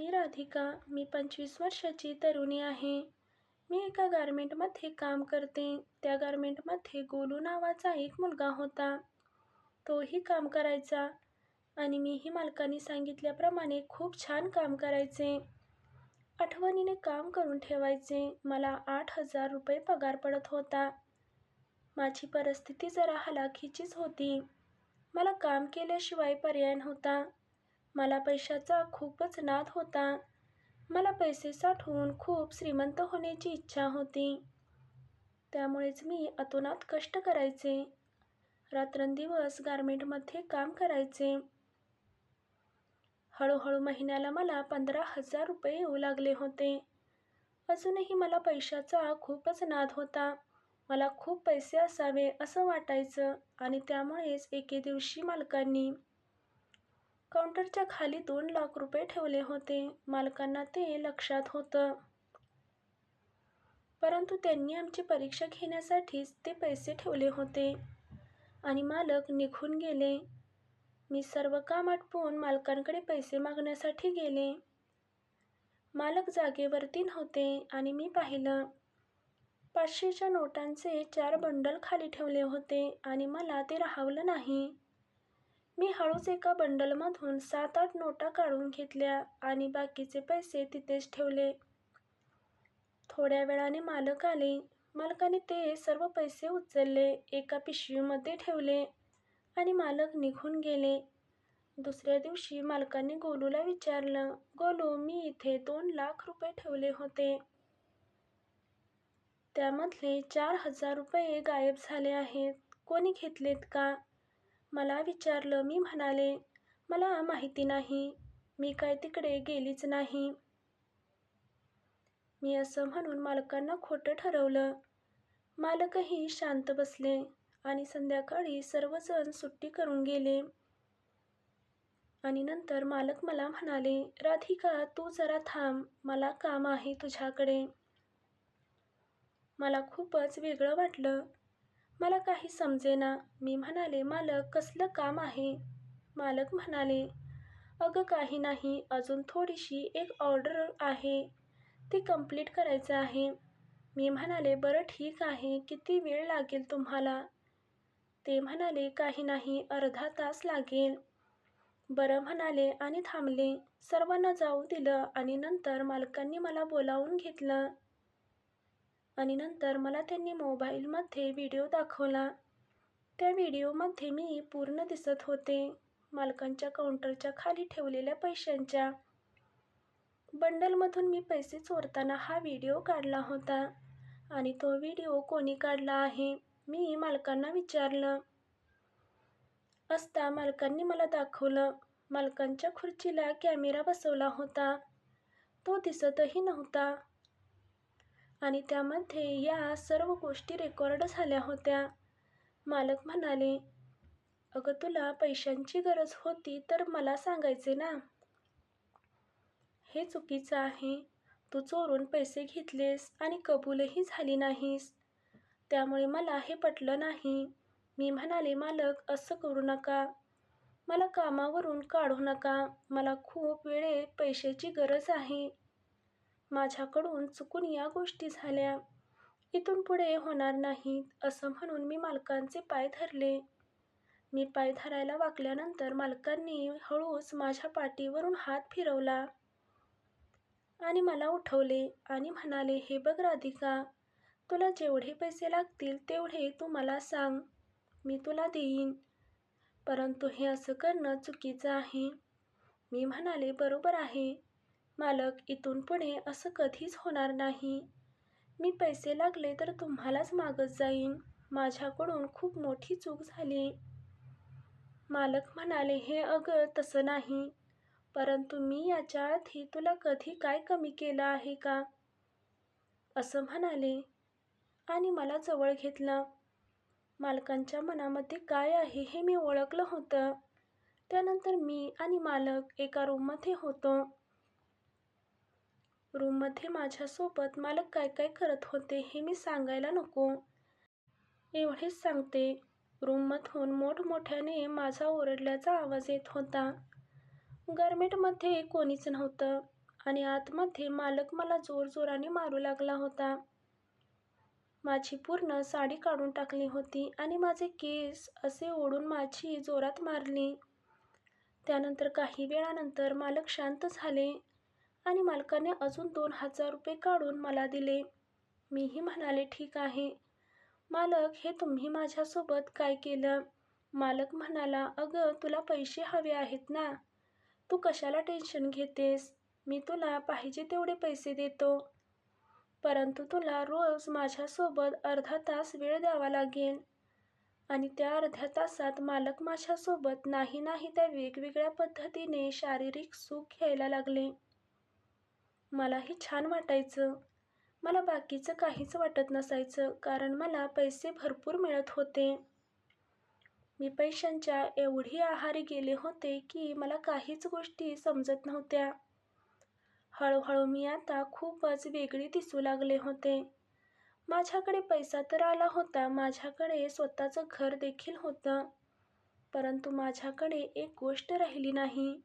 मी राधिका. मी पंचवीस वर्षाची तरुणी आहे. मी एका गारमेंटमध्ये काम करते. त्या गारमेंटमध्ये गोलू नावाचा एक मुलगा होता. तोही काम करायचा. आणि मीही मालकाने सांगितल्याप्रमाणे खूप छान काम करायचे. आठवणीने काम करून ठेवायचे. मला आठ हजार रुपये पगार पडत होता. माझी परिस्थिती जरा हलाखीचीच होती. मला काम केल्याशिवाय पर्याय नव्हता. मला पैशाचा खूपच नाद होता. मला पैसे साठवून खूप श्रीमंत होण्याची इच्छा होती. त्यामुळेच मी अतोनात कष्ट करायचे. रात्रंदिवस गारमेंटमध्ये काम करायचे. हळूहळू महिन्याला मला पंधरा हजार रुपये येऊ लागले होते. अजूनही मला पैशाचा खूपच नाद होता. मला खूप पैसे असावे असं वाटायचं आणि त्यामुळेच एके दिवशी मालकांनी काउंटरच्या खाली दोन लाख रुपये ठेवले होते. मालकांना ते लक्षात होतं. परंतु त्यांनी आमची परीक्षा घेण्यासाठीच ते पैसे ठेवले होते. आणि मालक निघून गेले. मी सर्व काम आटपून मालकांकडे पैसे मागण्यासाठी गेले. मालक जागेवरती नव्हते आणि मी पाहिलं. पाचशेच्या नोटांचे चार बंडल खाली ठेवले होते आणि मला ते राहावलं नाही. मी हळूच एका बंडलमधून सात आठ नोटा काढून घेतल्या आणि बाकीचे पैसे तिथेच ठेवले. थोड्या वेळाने मालक आले. मालकाने ते सर्व पैसे उचलले एका पिशवीमध्ये ठेवले आणि मालक निघून गेले. दुसऱ्या दिवशी मालकाने गोलूला विचारलं गोलू मी इथे दोन लाख रुपये ठेवले होते. त्यामधले चार हजार रुपये गायब झाले आहेत. कोणी घेतलेत का? मला विचारलं मी म्हणाले मला माहिती नाही मी काय तिकडे गेलीच नाही. मी असं म्हणून मालकांना खोटं ठरवलं. मालकही शांत बसले आणि संध्याकाळी सर्वजण सुट्टी करून गेले. आणि नंतर मालक मला म्हणाले राधिका तू जरा थांब मला काम आहे तुझ्याकडे. मला खूपच वेगळं वाटलं. मला काही समजेना. मी म्हणाले मालक कसलं काम आहे? मालक म्हणाले अगं काही नाही. अजून थोडीशी एक ऑर्डर आहे. ती कंप्लीट करायचं आहे. मी म्हणाले बरं ठीक आहे. किती वेळ लागेल तुम्हाला? ते म्हणाले काही नाही. अर्धा तास लागेल. बरं म्हणाले आणि थांबले. सर्वांना जाऊ दिलं आणि नंतर मालकांनी मला बोलावून घेतलं. आणि नंतर मला त्यांनी मोबाईलमध्ये व्हिडिओ दाखवला. त्या व्हिडिओमध्ये मी पूर्ण दिसत होते. मालकांच्या काउंटरच्या खाली ठेवलेल्या पैशांच्या. बंडलमधून मी पैसे चोरताना हा व्हिडिओ काढला होता आणि तो व्हिडिओ कोणी काढला आहे मी मालकांना विचारलं. असता मालकांनी मला दाखवलं. मालकांच्या खुर्चीला कॅमेरा बसवला होता. तो दिसतही नव्हता. आणि त्यामध्ये या सर्व गोष्टी रेकॉर्ड झाल्या होत्या. मालक म्हणाले अगं तुला पैशांची गरज होती तर मला सांगायचे ना. हे चुकीचं आहे. तू चोरून पैसे घेतलेस आणि कबूलही झाली नाहीस. त्यामुळे मला हे पटलं नाही. मी म्हणाले मालक असं करू नका. मला कामावरून काढू नका. मला खूप वेळे पैशाची गरज आहे. माझ्याकडून चुकून या गोष्टी झाल्या. इथून पुढे होणार नाहीत असं म्हणून मी मालकांचे पाय धरले. मी पाय धरायला वाकल्यानंतर मालकांनी हळूच माझ्या पाठीवरून हात फिरवला आणि मला उठवले आणि म्हणाले हे बघ राधिका तुला जेवढे पैसे लागतील तेवढे तू मला सांग मी तुला देईन. परंतु हे असं करणं चुकीचं आहे. मी म्हणाले बरोबर आहे. मालक इथून पुढे असं कधीच होणार नाही. मी पैसे लागले तर तुम्हालाच मागत जाईन. माझ्याकडून खूप मोठी चूक झाली. मालक म्हणाले हे अगं तसं नाही. परंतु मी याच्या आधी तुला कधी काय कमी केलं आहे का? असं म्हणाले. आणि मला जवळ घेतलं. मालकांच्या मनामध्ये काय आहे हे मी ओळखलं होतं. त्यानंतर मी आणि मालक एका रूममध्ये होतो. रूममध्ये माझ्यासोबत मालक काय काय करत होते हे मी सांगायला नको. एवढेच सांगते. रूममधून मोठमोठ्याने माझा ओरडल्याचा आवाज येत होता. गारमेंटमध्ये कोणीच नव्हतं आणि आतमध्ये मालक मला जोरजोराने मारू लागला होता. माझी पूर्ण साडी काढून टाकली होती आणि माझे केस असे ओढून माझी जोरात मारली. त्यानंतर काही वेळानंतर मालक शांत झाले. आणि मालकाने अजून दोन हजार रुपये काढून मला दिले. मीही म्हणाले ठीक आहे. मालक हे तुम्ही माझ्यासोबत काय केलं? मालक म्हणाला अगं तुला पैसे हवे आहेत ना. तू कशाला टेन्शन घेतेस? मी तुला पाहिजे तेवढे पैसे देतो. परंतु तुला रोज माझ्यासोबत अर्धा तास वेळ द्यावा लागेल. आणि त्या अर्ध्या तासात मालक माझ्यासोबत नाही नाही त्या वेगवेगळ्या पद्धतीने शारीरिक सुख घ्यायला लागले. मलाही छान वाटायचं. मला बाकीचं काहीच वाटत नसायचं कारण मला पैसे भरपूर मिळत होते. मी पैशांच्या एवढी आहारी गेले होते की मला काहीच गोष्टी समजत नव्हत्या. हळूहळू मी आता खूपच वेगळी दिसू लागले होते. माझ्याकडे पैसा तर आला होता माझ्याकडे स्वतःचं घर देखील होतं परंतु माझ्याकडे एक गोष्ट राहिली नाही.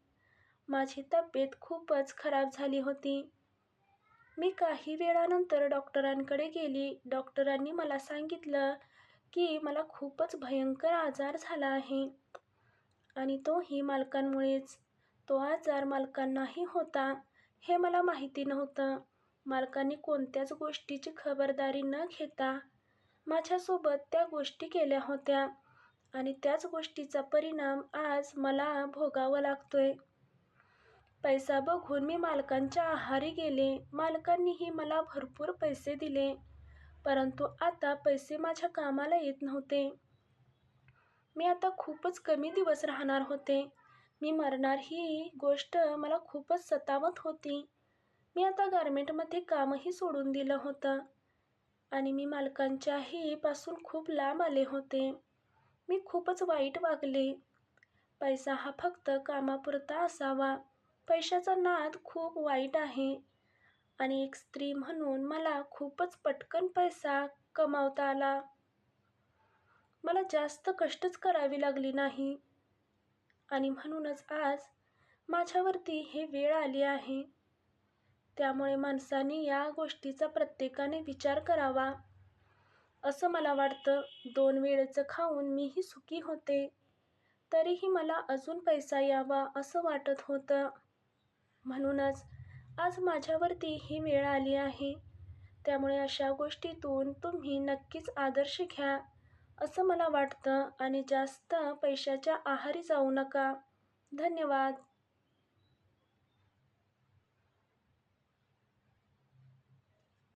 माझी तब्येत खूपच खराब झाली होती. मी काही वेळानंतर डॉक्टरांकडे गेली. डॉक्टरांनी मला सांगितलं की मला खूपच भयंकर आजार झाला आहे. आणि तोही मालकांमुळेच. तो आजार मालकांनाही होता हे मला माहिती नव्हतं. मालकांनी कोणत्याच गोष्टीची खबरदारी न घेता माझ्यासोबत त्या गोष्टी केल्या होत्या. आणि त्याच गोष्टीचा परिणाम आज मला भोगावा लागतोय. पैसा बघून मी मालकांच्या आहारी गेले. मालकांनीही मला भरपूर पैसे दिले. परंतु आता पैसे माझ्या कामाला येत नव्हते. मी आता खूपच कमी दिवस राहणार होते. मी मरणार ही गोष्ट मला खूपच सतावत होती. मी आता गारमेंटमध्ये कामही सोडून दिलं होतं. आणि मी मालकांच्याही पासून खूप लांब आले होते. मी खूपच वाईट वागले. पैसा हा फक्त कामापुरता असावा. पैशाचा नाद खूप वाईट आहे. आणि एक स्त्री म्हणून मला खूपच पटकन पैसा कमावता आला. मला जास्त कष्टच करावी लागली नाही. आणि म्हणूनच आज माझ्यावरती हे वेळ आली आहे. त्यामुळे माणसाने या गोष्टीचा प्रत्येकाने विचार करावा. असं मला वाटतं. दोन वेळेचं खाऊन मीही सुखी होते. तरीही मला अजून पैसा यावा असं वाटत होतं. म्हणूनच आज माझ्यावरती ही वेळ आली आहे. त्यामुळे अशा गोष्टीतून तुम्ही नक्कीच आदर्श घ्या असं मला वाटतं. आणि जास्त पैशाच्या आहारी जाऊ नका. धन्यवाद.